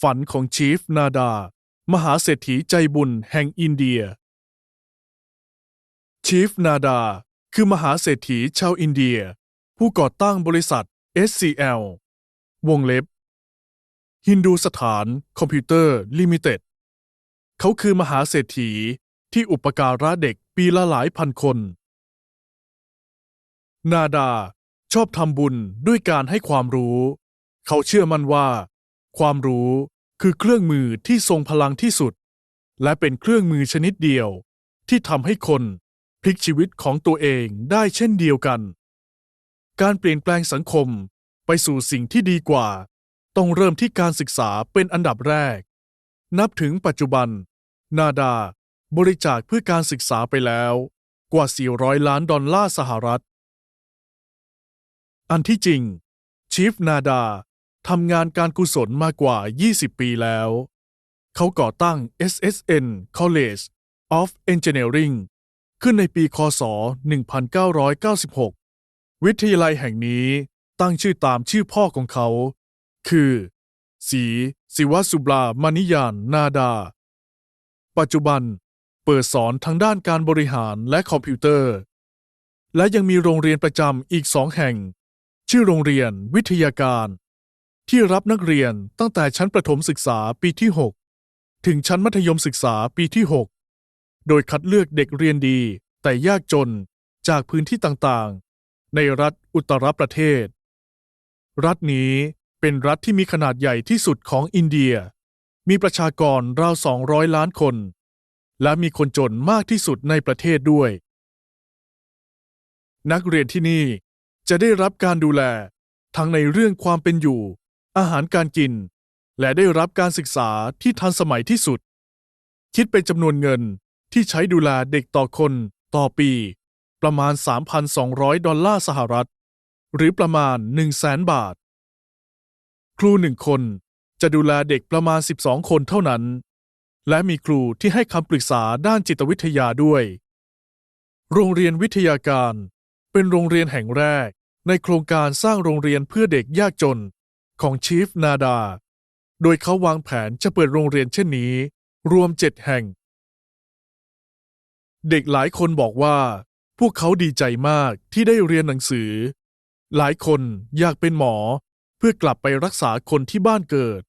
ฝันของชีฟนาดา มหาเศรษฐีใจบุญแห่งอินเดีย ชีฟนาดา คือมหาเศรษฐีชาวอินเดีย ผู้ก่อตั้งบริษัท SCL วงเล็บ ฮินดูสถานคอมพิวเตอร์ลิมิเต็ด เขาคือมหาเศรษฐีที่อุปการะเด็กปีละหลายพันคน นาดาชอบทำบุญด้วยการให้ความรู้ เขาเชื่อมั่นว่า ความรู้คือเครื่องมือที่ทรงพลังที่สุด และเป็นเครื่องมือชนิดเดียว ที่ทำให้คนพลิกชีวิตของตัวเองได้เช่นเดียวกัน การเปลี่ยนแปลงสังคมไปสู่สิ่งที่ดีกว่า ต้องเริ่มที่การศึกษาเป็นอันดับแรก นับถึงปัจจุบัน นาดา บริจาคเพื่อการศึกษาไปแล้ว กว่า 400 ล้านดอลลาร์สหรัฐ อันที่จริงชีฟนาดา ทำงานการกุศลมากว่า 20 ปีแล้ว เขาก่อตั้ง SSN College of Engineering ขึ้นในปีคศ 1996 วิทยาลัยแห่งนี้ตั้งชื่อตามชื่อพ่อของเขา คือ สีศิวสุบลามณิยานนาดา ปัจจุบันเปิดสอนทั้งด้านการบริหารและคอมพิวเตอร์ และยังมีโรงเรียนประจำอีกสองแห่ง ชื่อโรงเรียนวิทยาการ ที่รับนักเรียนตั้งแต่ชั้นประถมศึกษาปีที่ 6 ถึงชั้นมัธยมศึกษาปีที่ 6 โดยคัดเลือกเด็กเรียนดีแต่ยากจนจากพื้นที่ต่างๆ ในรัฐอุตรประเทศ รัฐนี้เป็นรัฐที่มีขนาดใหญ่ที่สุดของอินเดีย มีประชากรราว 200 ล้านคน และมีคนจนมากที่สุดในประเทศด้วย นักเรียนที่นี่จะได้รับการดูแลทั้งในเรื่องความเป็นอยู่ อาหารการกิน และได้รับการศึกษาที่ทันสมัยที่สุด คิดเป็นจำนวนเงินที่ใช้ดูแลเด็กต่อคนต่อปี ประมาณ 3,200 ดอลลาร์สหรัฐ หรือประมาณ 100,000 บาท ครูหนึ่งคนจะดูแลเด็กประมาณ 12 คนเท่านั้น และมีครูที่ให้คำปรึกษาด้านจิตวิทยาด้วย โรงเรียนวิทยาการเป็นโรงเรียนแห่งแรกในโครงการสร้างโรงเรียนเพื่อเด็กยากจน ของชีฟนาดา โดยเขาวางแผนจะเปิดโรงเรียนเช่นนี้ รวมเจ็ดแห่ง เด็กหลายคนบอกว่า พวกเขาดีใจมากที่ได้เรียนหนังสือ หลายคนอยากเป็นหมอเพื่อกลับไปรักษาคนที่บ้านเกิด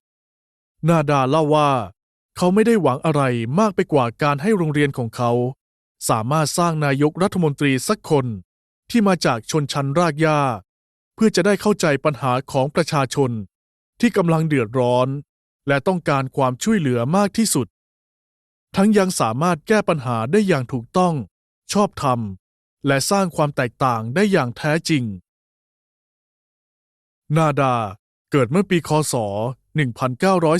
นาดาเล่าว่า เขาไม่ได้หวังอะไรมากไปกว่าการให้โรงเรียนของเขา สามารถสร้างนายกรัฐมนตรีสักคนที่มาจากชนชั้นรากหญ้า พื่อจะได้เข้าใจปัญหาของประชาชน ที่กำลังเดือดร้อน และต้องการความช่วยเหลือมากที่สุด ทั้งยังสามารถแก้ปัญหาได้อย่างถูกต้อง ชอบธรรม และสร้างความแตกต่างได้อย่างแท้จริง นาดาเกิดเมื่อปีคศ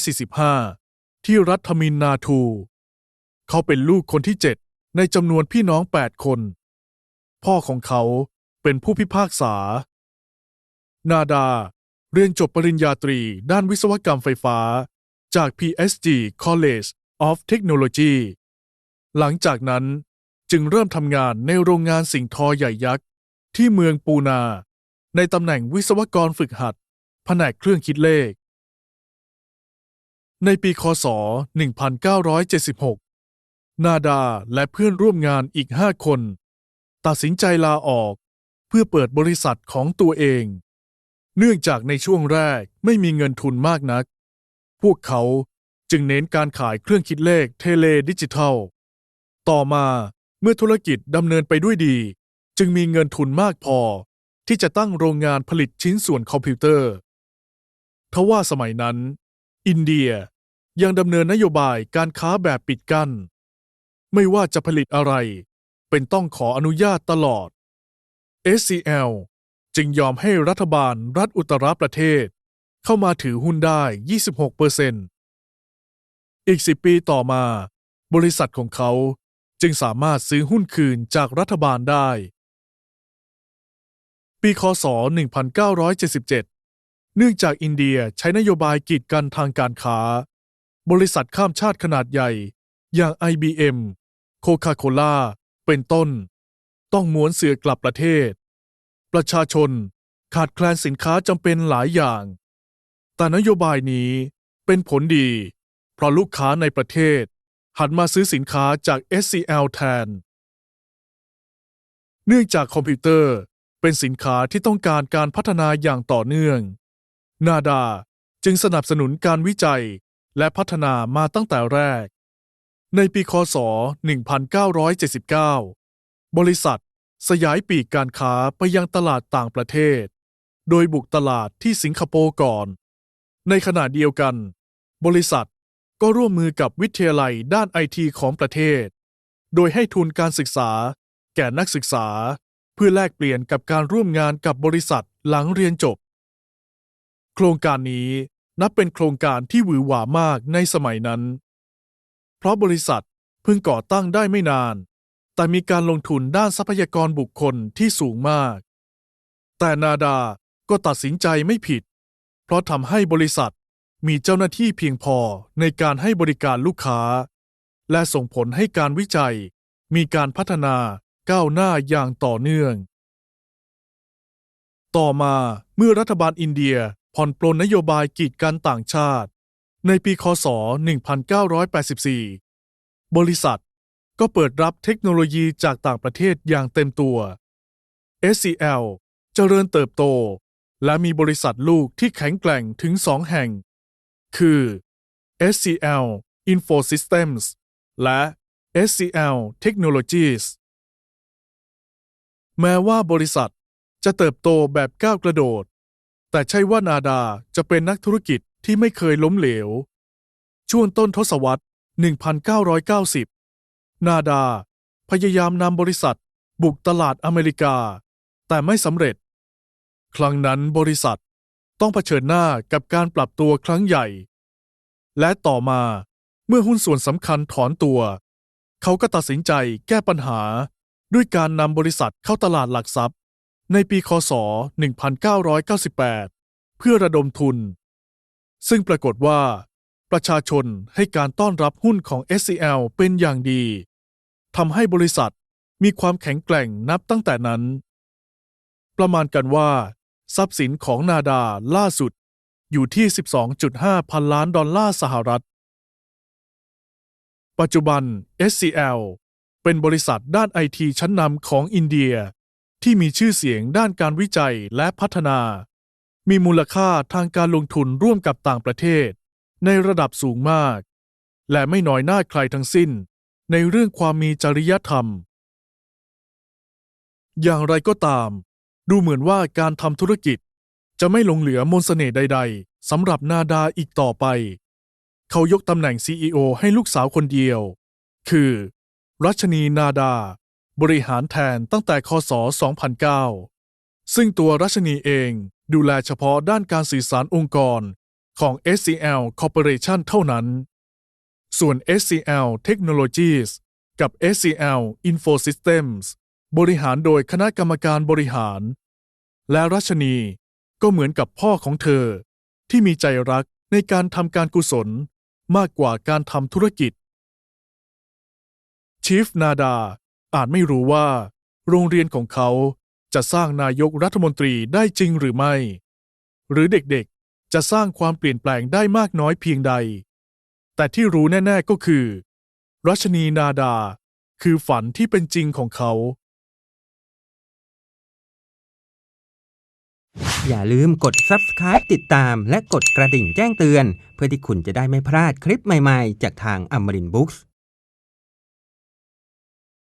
1945 ที่รัฐมินนาทู เขาเป็นลูกคนที่เจ็ดในจำนวนพี่น้อง 8 คน พ่อของเขาเป็นผู้พิพากษา นาดา เรียนจบปริญญาตรีด้านวิศวกรรมไฟฟ้า จาก PSG College of Technology หลังจากนั้นจึงเริ่มทำงานในโรงงานสิ่งทอใหญ่ยักษ์ ที่เมืองปูนา ในตำแหน่งวิศวกรฝึกหัด แผนกเครื่องคิดเลข ในปีคศ 1976 นาดาและเพื่อนร่วมงานอีกห้าคน ตัดสินใจลาออกเพื่อเปิดบริษัทของตัวเอง เนื่องจากในช่วงแรกไม่มีเงินทุนมากนัก พวกเขาจึงเน้นการขายเครื่องคิดเลขเทเลดิจิทัล ต่อมาเมื่อธุรกิจดำเนินไปด้วยดี จึงมีเงินทุนมากพอ ที่จะตั้งโรงงานผลิตชิ้นส่วนคอมพิวเตอร์ ทว่าสมัยนั้น อินเดียยังดำเนินนโยบายการค้าแบบปิดกั้น ไม่ว่าจะผลิตอะไร เป็นต้องขออนุญาตตลอด SCL จึงยอมให้รัฐบาลรัฐอุตรประเทศ เข้ามาถือหุ้นได้ 26เปอร์เซ็นต์อีก 10 ปีต่อมา บริษัทของเขาจึงสามารถซื้อหุ้นคืนจากรัฐบาลได้ ปีคศ 1977 เนื่องจากอินเดียใช้นโยบายกีดกันทางการค้า บริษัทข้ามชาติขนาดใหญ่ อย่าง IBM โคคาโคล่าเป็นต้น ต้องม้วนเสือกลับประเทศ ประชาชนขาดแคลนสินค้าจำเป็นหลายอย่าง แต่นโยบายนี้เป็นผลดี เพราะลูกค้าในประเทศ หันมาซื้อสินค้าจาก SCL แทน เนื่องจากคอมพิวเตอร์เป็นสินค้าที่ต้องการการพัฒนาอย่างต่อเนื่อง นาดาจึงสนับสนุนการวิจัยและพัฒนามาตั้งแต่แรก ในปีคศ 1979 บริษัท สยายปีกการค้าไปยังตลาดต่างประเทศ โดยบุกตลาดที่สิงคโปร์ก่อน ในขณะเดียวกัน บริษัทก็ร่วมมือกับวิทยาลัยด้านไอทีของประเทศ โดยให้ทุนการศึกษา แก่นักศึกษา เพื่อแลกเปลี่ยนกับการร่วมงานกับบริษัทหลังเรียนจบ โครงการนี้นับเป็นโครงการที่หวือหวามากในสมัยนั้น เพราะบริษัทเพิ่งก่อตั้งได้ไม่นาน แต่มีการลงทุนด้านทรัพยากรบุคคลที่สูงมาก แต่นาดาก็ตัดสินใจไม่ผิด เพราะทำให้บริษัทมีเจ้าหน้าที่เพียงพอในการให้บริการลูกค้า และส่งผลให้การวิจัย มีการพัฒนาก้าวหน้าอย่างต่อเนื่อง ต่อมาเมื่อรัฐบาลอินเดียผ่อนปลนนโยบายกีดกันต่างชาติ ในปีคศ 1984 บริษัท ก็เปิดรับเทคโนโลยีจากต่างประเทศอย่างเต็มตัว SCL เจริญเติบโต และมีบริษัทลูกที่แข็งแกร่งถึงสองแห่ง คือ SCL Infosystems และ SCL Technologies แม้ว่าบริษัทจะเติบโตแบบก้าวกระโดด แต่ใช่ว่านาดาจะเป็นนักธุรกิจที่ไม่เคยล้มเหลว ช่วงต้นทศวรรษ 1990 นาดา พยายามนำบริษัท บุกตลาดอเมริกา แต่ไม่สำเร็จ ครั้งนั้นบริษัทต้องเผชิญหน้ากับการปรับตัวครั้งใหญ่ และต่อมาเมื่อหุ้นส่วนสำคัญถอนตัว เขาก็ตัดสินใจแก้ปัญหาด้วยการนำบริษัทเข้าตลาดหลักทรัพย์ ในปีคศ 1998 เพื่อระดมทุน ซึ่งปรากฏว่า ประชาชนให้การต้อนรับหุ้นของ SCL เป็นอย่างดี ทำให้บริษัทมีความแข็งแกร่งนับตั้งแต่นั้น ประมาณกันว่า ทรัพย์สินของนาดาล่าสุดอยู่ที่ 12.5 พันล้านดอลลาร์สหรัฐ ปัจจุบัน SCL เป็นบริษัทด้านไอทีชั้นนำของอินเดีย ที่มีชื่อเสียงด้านการวิจัยและพัฒนา มีมูลค่าทางการลงทุนร่วมกับต่างประเทศ ในระดับสูงมาก และไม่น้อยหน้าใครทั้งสิ้น ในเรื่องความมีจริยธรรม อย่างไรก็ตาม ดูเหมือนว่าการทำธุรกิจ จะไม่หลงเหลือมนต์เสน่ห์ใด ๆสำหรับนาดาอีกต่อไป เขายกตำแหน่ง CEO ให้ลูกสาวคนเดียว คือ รัชนีนาดา บริหารแทนตั้งแต่คศ 2009 ซึ่งตัวรัชนีเองดูแลเฉพาะด้านการสื่อสารองค์กรของ SCL Corporation เท่านั้น ส่วน SCL Technologies กับ SCL Infosystems บริหารโดยคณะกรรมการบริหาร และรัชนีก็เหมือนกับพ่อของเธอ ที่มีใจรักในการทำการกุศลมากกว่าการทำธุรกิจ ชีฟนาดาอาจไม่รู้ว่า โรงเรียนของเขาจะสร้างนายกรัฐมนตรีได้จริงหรือไม่ หรือเด็กๆจะสร้างความเปลี่ยนแปลงได้มากน้อยเพียงใด แต่ที่รู้แน่ ๆก็คือ รัชนีนาดา คือฝันที่เป็นจริงของเขา อย่าลืมกด subscribe ติดตามและกดกระดิ่งแจ้งเตือน เพื่อที่คุณจะได้ไม่พลาดคลิปใหม่ ๆ จากทางอมรินบุ๊กส์